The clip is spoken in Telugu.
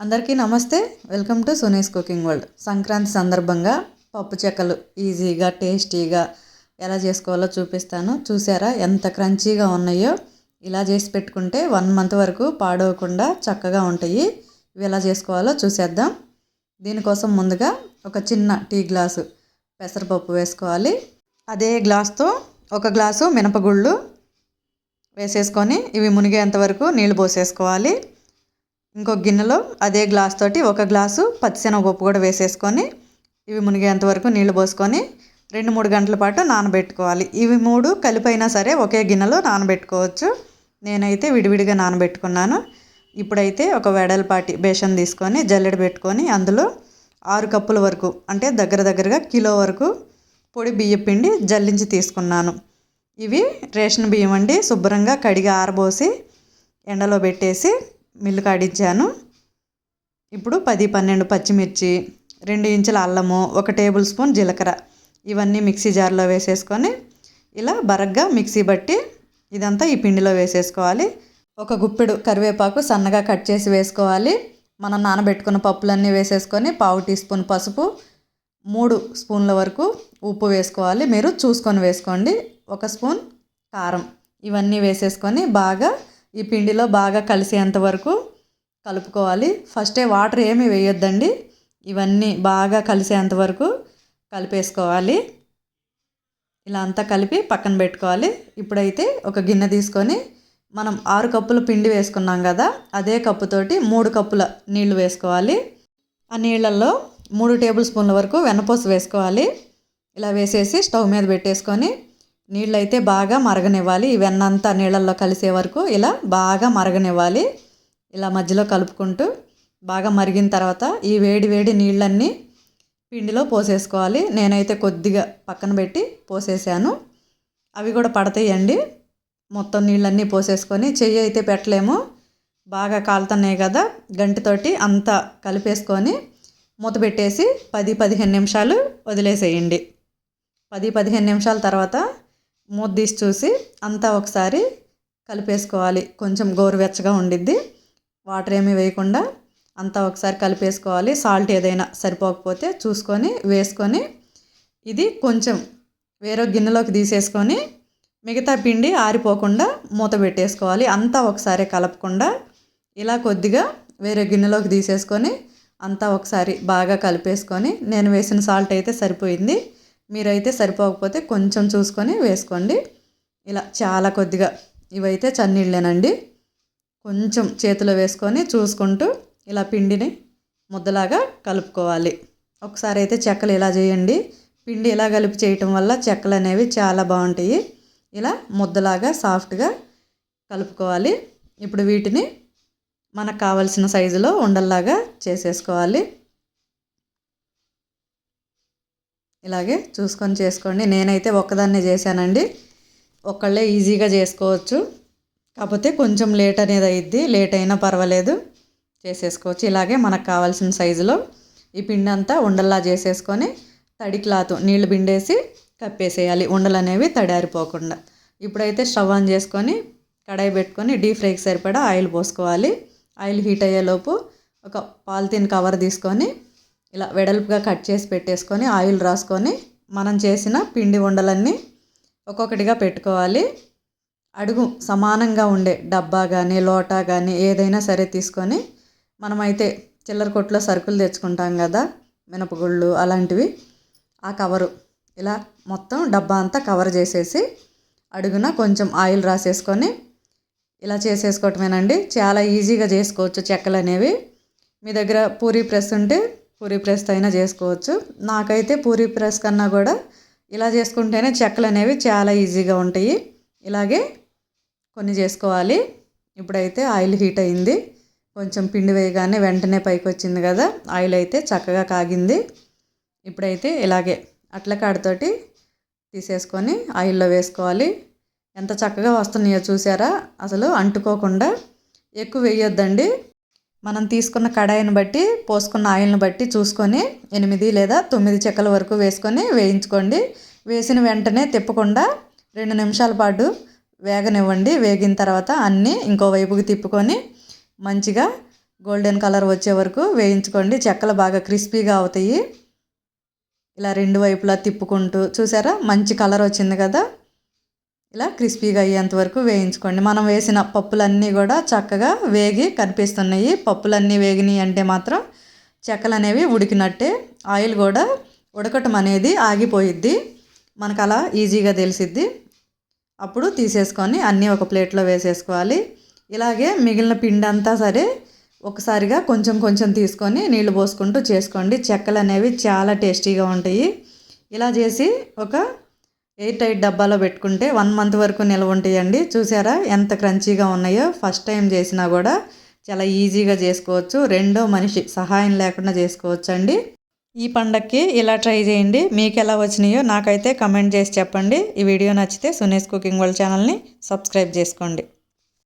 అందరికీ నమస్తే. Welcome to Sunis cooking world. Sankranti సందర్భంగా పప్పు చెక్కలు ఈజీగా టేస్టీగా ఎలా చేసుకోవాలో చూపిస్తాను. చూసారా ఎంత క్రంచీగా ఉన్నాయో? ఇలా చేసి పెట్టుకుంటే వన్ మంత్ వరకు పాడవకుండా చక్కగా ఉంటాయి. ఇవి ఎలా చేసుకోవాలో చూసేద్దాం. దీనికోసం ముందుగా ఒక చిన్న టీ గ్లాసు పెసరపప్పు వేసుకోవాలి. అదే గ్లాస్తో ఒక గ్లాసు మినపగుళ్ళు వేసేసుకొని ఇవి మునిగేంత వరకు నీళ్ళు పోసేసుకోవాలి. ఇంకొక గిన్నెలో అదే గ్లాస్ తోటి ఒక గ్లాసు పచ్చిశనగపప్పు కూడా వేసేసుకొని ఇవి మునిగేంత వరకు నీళ్ళు పోసుకొని రెండు మూడు గంటల పాటు నానబెట్టుకోవాలి. ఇవి మూడు కలిపైనా సరే ఒకే గిన్నెలో నానబెట్టుకోవచ్చు. నేనైతే విడివిడిగా నానబెట్టుకున్నాను. ఇప్పుడైతే ఒక వెడల్పాటి బేషన్ తీసుకొని జల్లెడ పెట్టుకొని అందులో ఆరు కప్పుల వరకు అంటే దగ్గర దగ్గరగా కిలో వరకు పొడి బియ్య పిండి జల్లించి తీసుకున్నాను. ఇవి రేషన్ బియ్యం అండి. శుభ్రంగా కడిగి ఆరబోసి ఎండలో పెట్టేసి మిల్లు కాడించాను ఇప్పుడు పది పన్నెండు పచ్చిమిర్చి రెండు ఇంచుల అల్లము ఒక టేబుల్ స్పూన్ జీలకర్ర. ఇవన్నీ మిక్సీ జార్లో వేసేసుకొని ఇలా బరగ్గా మిక్సీ బట్టి ఇదంతా ఈ పిండిలో వేసేసుకోవాలి. ఒక గుప్పెడు కరివేపాకు సన్నగా కట్ చేసి వేసుకోవాలి. మనం నానబెట్టుకున్న పప్పులన్నీ వేసేసుకొని పావు టీ స్పూన్ పసుపు మూడు స్పూన్ల వరకు ఉప్పు వేసుకోవాలి. మీరు చూసుకొని వేసుకోండి. ఒక స్పూన్ కారం. ఇవన్నీ వేసేసుకొని బాగా ఈ పిండిలో బాగా కలిసేంత వరకు కలుపుకోవాలి. ఫస్టే వాటర్ ఏమీ వేయొద్దండి. ఇవన్నీ బాగా కలిసేంత వరకు కలిపేసుకోవాలి. ఇలా అంతా కలిపి పక్కన పెట్టుకోవాలి. ఇప్పుడైతే ఒక గిన్నె తీసుకొని మనం ఆరు కప్పుల పిండి వేసుకున్నాం కదా అదే కప్పుతోటి మూడు కప్పుల నీళ్ళు వేసుకోవాలి. ఆ నీళ్ళల్లో మూడు టేబుల్ స్పూన్ల వరకు వెన్నపూస వేసుకోవాలి. ఇలా వేసేసి స్టవ్ మీద పెట్టేసుకొని నీళ్ళు అయితే బాగా మరగనివ్వాలి. ఈ వెన్నంతా నీళ్ళల్లో కలిసే వరకు ఇలా బాగా మరగనివ్వాలి. ఇలా మధ్యలో కలుపుకుంటూ బాగా మరిగిన తర్వాత ఈ వేడి వేడి నీళ్ళన్నీ పిండిలో పోసేసుకోవాలి. నేనైతే కొద్దిగా పక్కన పెట్టి పోసేసాను. అవి కూడా పడతాయండి. మొత్తం నీళ్ళన్నీ పోసేసుకొని చెయ్యి అయితే పెట్టలేము. బాగా కాలుతున్నాయి కదా. గంటితోటి అంతా కలిపేసుకొని మూత పెట్టేసి పది పదిహేను నిమిషాలు వదిలేసేయండి. పది పదిహేను నిమిషాల తర్వాత మూత తీసి చూసి అంతా ఒకసారి కలిపేసుకోవాలి. కొంచెం గోరువెచ్చగా ఉండిద్ది. వాటర్ ఏమీ వేయకుండా అంతా ఒకసారి కలిపేసుకోవాలి. సాల్ట్ ఏదైనా సరిపోకపోతే చూసుకొని వేసుకొని ఇది కొంచెం వేరే గిన్నెలోకి తీసేసుకొని మిగతా పిండి ఆరిపోకుండా మూత పెట్టేసుకోవాలి. అంతా ఒకసారి కలపకుండా ఇలా కొద్దిగా వేరే గిన్నెలోకి తీసేసుకొని అంతా ఒకసారి బాగా కలిపేసుకొని నేను వేసిన సాల్ట్ అయితే సరిపోయింది. మీరైతే సరిపోకపోతే కొంచెం చూసుకొని వేసుకోండి. ఇలా చాలా కొద్దిగా ఇవైతే చన్నీళ్ళేనండి. కొంచెం చేతిలో వేసుకొని చూసుకుంటూ ఇలా పిండిని ముద్దలాగా కలుపుకోవాలి. ఒకసారి అయితే చెక్కలు ఇలా చేయండి. పిండి ఇలా కలిపి చేయటం వల్ల చెక్కలు అనేవి చాలా బాగుంటాయి. ఇలా ముద్దలాగా సాఫ్ట్గా కలుపుకోవాలి. ఇప్పుడు వీటిని మనకు కావలసిన సైజులో ఉండల్లాగా చేసేసుకోవాలి. ఇలాగే చూసుకొని చేసుకోండి. నేనైతే ఒక్కదాన్నే చేశానండి. ఒక్కళ్ళే ఈజీగా చేసుకోవచ్చు. కాకపోతే కొంచెం లేట్ అనేది అయిద్ది. లేట్ అయినా పర్వాలేదు. చేసేసుకోవచ్చు. ఇలాగే మనకు కావాల్సిన సైజులో ఈ పిండి అంతా ఉండల్లా చేసేసుకొని తడి క్లాత్ నీళ్ళు పిండేసి కప్పేసేయాలి. ఉండలు అనేవి తడారిపోకుండా. ఇప్పుడైతే స్టవ్ ఆన్ చేసుకొని కడాయి పెట్టుకొని డీప్ ఫ్రైకి సరిపడా ఆయిల్ పోసుకోవాలి. ఆయిల్ హీట్ అయ్యేలోపు ఒక పాలిథిన్ కవర్ తీసుకొని ఇలా వెడల్పుగా కట్ చేసి పెట్టేసుకొని ఆయిల్ రాసుకొని మనం చేసిన పిండి ఉండలన్నీ ఒక్కొక్కటిగా పెట్టుకోవాలి. అడుగు సమానంగా ఉండే డబ్బా కానీ లోటా కానీ ఏదైనా సరే తీసుకొని మనమైతే చిల్లర కొట్లో సరుకులు తెచ్చుకుంటాం కదా మినపగుళ్ళు అలాంటివి ఆ కవరు. ఇలా మొత్తం డబ్బా అంతా కవర్ చేసేసి అడుగున కొంచెం ఆయిల్ రాసేసుకొని ఇలా చేసేసుకోవటమేనండి. చాలా ఈజీగా చేసుకోవచ్చు చెక్కలు అనేవి మీ దగ్గర పూరీ ప్రెస్ ఉంటే పూరీ ప్రెస్ అయినా చేసుకోవచ్చు. నాకైతే పూరీ ప్రెస్ కన్నా కూడా ఇలా చేసుకుంటేనే చెక్కలు అనేవి చాలా ఈజీగా ఉంటాయి. ఇలాగే కొన్ని చేసుకోవాలి. ఇప్పుడైతే ఆయిల్ హీట్ అయింది. కొంచెం పిండి వేయగానే వెంటనే పైకి వచ్చింది కదా ఆయిల్ అయితే చక్కగా కాగింది. ఇప్పుడైతే ఇలాగే అట్ల కాడతోటి తీసేసుకొని ఆయిల్లో వేసుకోవాలి. ఎంత చక్కగా వస్తున్నాయో చూసారా? అసలు అంటుకోకుండా ఎక్కువ వేయొద్దండి. మనం తీసుకున్న కడాయిని బట్టి పోసుకున్న ఆయిల్ని బట్టి చూసుకొని ఎనిమిది లేదా తొమ్మిది చెక్కల వరకు వేసుకొని వేయించుకోండి. వేసిన వెంటనే తిప్పకుండా రెండు నిమిషాల పాటు వేగనివ్వండి. వేగిన తర్వాత అన్నీ ఇంకో వైపుకి తిప్పుకొని మంచిగా గోల్డెన్ కలర్ వచ్చే వరకు వేయించుకోండి. చెక్కలు బాగా క్రిస్పీగా అవుతాయి. ఇలా రెండు వైపులా తిప్పుకుంటూ చూసారా? మంచి కలర్ వచ్చింది కదా? ఇలా క్రిస్పీగా అయ్యేంత వరకు వేయించుకోండి. మనం వేసిన పప్పులన్నీ కూడా చక్కగా వేగి కనిపిస్తున్నాయి. పప్పులన్నీ వేగినాయి అంటే మాత్రం చెక్కలు అనేవి ఉడికినట్టే. ఆయిల్ కూడా ఉడకటం అనేది ఆగిపోయిద్ది. మనకు అలా ఈజీగా తెలిసిద్ది. అప్పుడు తీసేసుకొని అన్నీ ఒక ప్లేట్లో వేసేసుకోవాలి. ఇలాగే మిగిలిన పిండి అంతా సరే ఒకసారిగా కొంచెం కొంచెం తీసుకొని నీళ్ళు పోసుకుంటూ చేసుకోండి. చెక్కలు అనేవి చాలా టేస్టీగా ఉంటాయి. ఇలా చేసి ఒక ఎయిర్ టైట్ డబ్బాలో పెట్టుకుంటే వన్ మంత్ వరకు నిల్వ ఉంటాయండి. చూసారా? ఎంత క్రంచీగా ఉన్నాయో ఫస్ట్ టైం చేసినా కూడా చాలా ఈజీగా చేసుకోవచ్చు. రెండో మనిషి సహాయం లేకుండా చేసుకోవచ్చు అండి ఈ పండక్కి ఇలా ట్రై చేయండి. మీకు ఎలా వచ్చినాయో నాకైతే కమెంట్ చేసి చెప్పండి. ఈ వీడియో నచ్చితే సునీస్ కుకింగ్ వరల్డ్ ఛానల్ని సబ్స్క్రైబ్ చేసుకోండి.